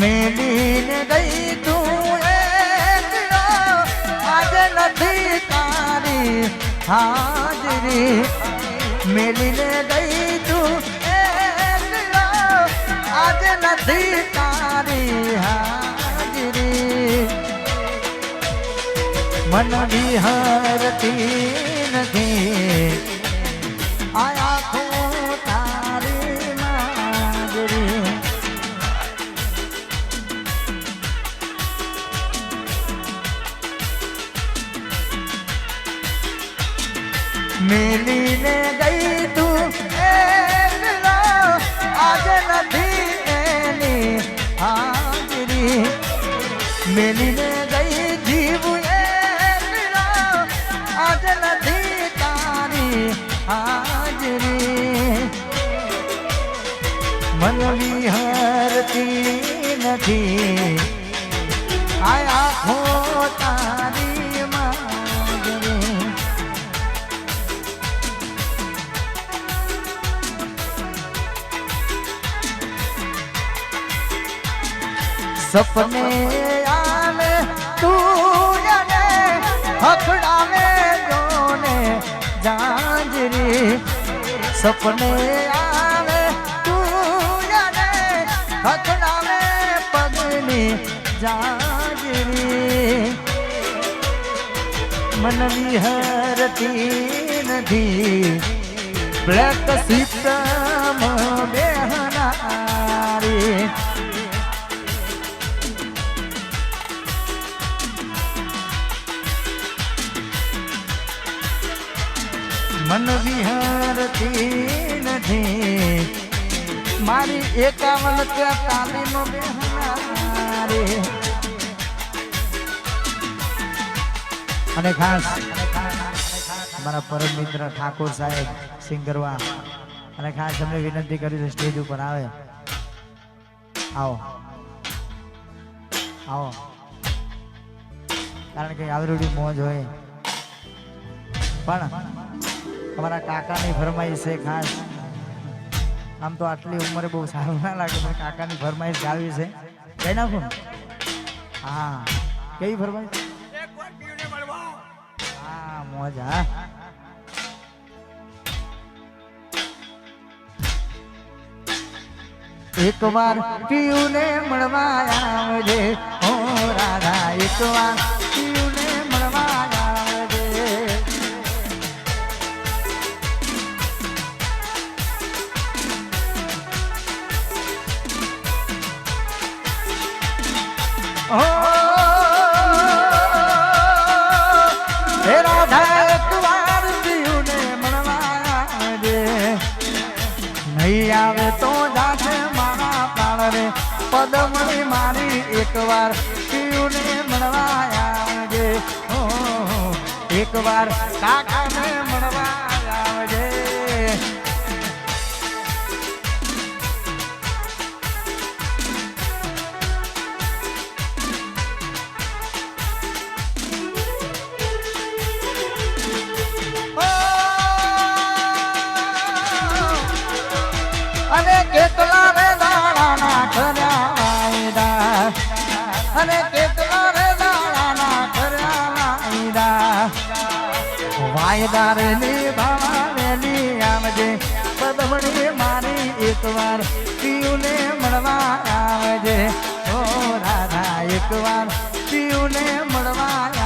મેલીને ગઈ તું આજે નથી તારી હાજરી મેલીને ગઈ તું આજે નથી તારી હાજરી મન વિહારતી નથી મેલીને ગઈ તું. એકલો આજે નથી એની હાજરી. મેલીને ગઈ જીવ એકલો આજે નથી તારી હાજરી. મન વિહરતી નથી. सपने आवे तू जाने हकड़ावे जोने जांजरी। सपने आवे तू जाने में पगनी, जांजरी। मन विहरती नदी ब्लैक सीता में हनारी મન વિહારતી નથી મારી એકાવન ત્યાં તાલીનો બેહનારી. અને ખાસ મારા પરમ મિત્ર ઠાકોર સાહેબ સિંગરવા. અને ખાસ અમે વિનંતી કરી છે, સ્ટેજ ઉપર આવે. આવો. આવો. કારણ કે આવરૂડી મોજ હોય. પણ અમારા કાકાની ફરમાઈશ છે ખાસ. આમ તો આટલી ઉંમરે બહુ સારું ના લાગે, પણ કાકાની ફરમાઈશ ગાવી છે. કઈ નાખું? હા. કેવી ફરમાઈશ હા એક વાર પીયુને મળવા આવજે, ઓ રાધા એક આવે તો જાશે મારા પાળ રે પદમણી મારી એકવાર પીયુને મળવા આવજે ઓ એકવાર કાકાને મળવા કેટલા રે દાડાના કર્યા વાયદા અને કર્યા વાયદા રે નિભાવેલી આવજે પદમણી મારી એકવાર પીયુને મળવા આવજે. ઓ રાધા, એકવાર પીયુને મળવા